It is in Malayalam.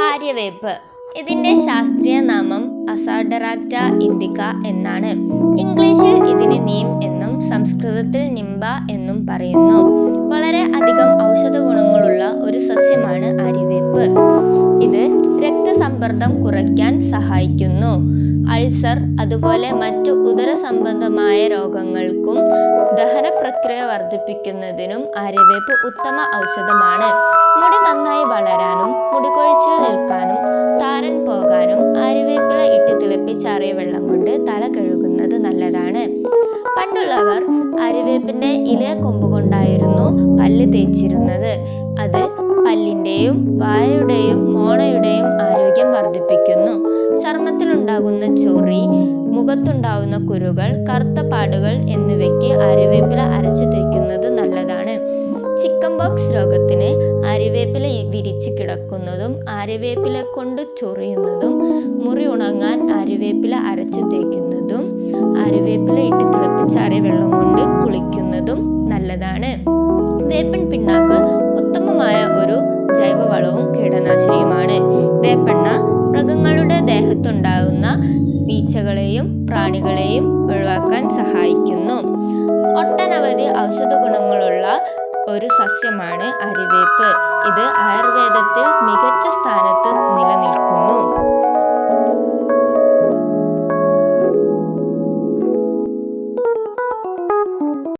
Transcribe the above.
ആര്യവേപ്പ്. ഇതിന്റെ ശാസ്ത്രീയ നാമം അസാഡറാക്റ്റ ഇന്ദിക്ക എന്നാണ്. ഇംഗ്ലീഷിൽ ഇതിന് നീം എന്നും സംസ്കൃതത്തിൽ നിംബ എന്നും പറയുന്നു. വളരെ അധികം ഔഷധ ഗുണങ്ങളുള്ള ഒരു സസ്യമാണ് ആര്യവേപ്പ്. ഇത് രക്തസമ്മർദ്ദം കുറയ്ക്കാൻ സഹായിക്കുന്നു. അൾസർ അതുപോലെ മറ്റു ഉദര സംബന്ധമായ രോഗങ്ങൾക്കും ദഹന പ്രക്രിയ വർദ്ധിപ്പിക്കുന്നതിനും ആര്യവേപ്പ് ഉത്തമ ഔഷധമാണ്. മുടി നന്നായി വളരാനും മുടികൊഴിച്ചിൽ നിൽക്കാനും താരൻ പോകാനും ആര്യവേപ്പില ഇട്ട് തിളപ്പിച്ചാറിയ വെള്ളം കൊണ്ട് തല കഴുകുന്നത് നല്ലതാണ്. പണ്ടുള്ളവർ അരുവേപ്പിന്റെ ഇല കൊമ്പ് കൊണ്ടായിരുന്നു പല്ല് തേച്ചിരുന്നത്. അത് പല്ലിന്റെയും വായയുടെയും മോണയുടെയും ആരോഗ്യം വർദ്ധിപ്പിക്കുന്നു. ചർമ്മത്തിലുണ്ടാകുന്ന ചൊറി മുഖത്തുണ്ടാവുന്ന കുരുകൾ കറുത്ത പാടുകൾ എന്നിവയ്ക്ക് അരുവേപ്പില അരച്ചു തേക്കുന്നത് നല്ലതാണ്. ചിക്കൻ ബോക്സ് രോഗത്തിന് വിരിച്ചു കിടക്കുന്നതും അരവേപ്പില കൊണ്ട് ചൊറിയുന്നതും മുറി ഉണങ്ങാൻ അരവേപ്പില അരച്ചു തേക്കുന്നതും അരവേപ്പില ഇട്ട് തിളപ്പിച്ച അരവെള്ളം കൊണ്ട് കുളിക്കുന്നതും നല്ലതാണ്. വേപ്പൻ പിണ്ണാക്ക് ഉത്തമമായ ഒരു ജൈവവളവും കീടനാശിനിയുമാണ്. വേപ്പെണ്ണ മൃഗങ്ങളുടെ ദേഹത്തുണ്ടാകുന്ന വീഴ്ചകളെയും പ്രാണികളെയും ഒഴിവാക്കാൻ സഹായിക്കുന്നു. ഒട്ടനവധി ഔഷധ ഗുണങ്ങളുള്ള ഒരു സസ്യമാണ് അരിവേപ്പ്. ഇത് ആയുർവേദത്തിൽ മികച്ച നിലനിൽക്കുന്നു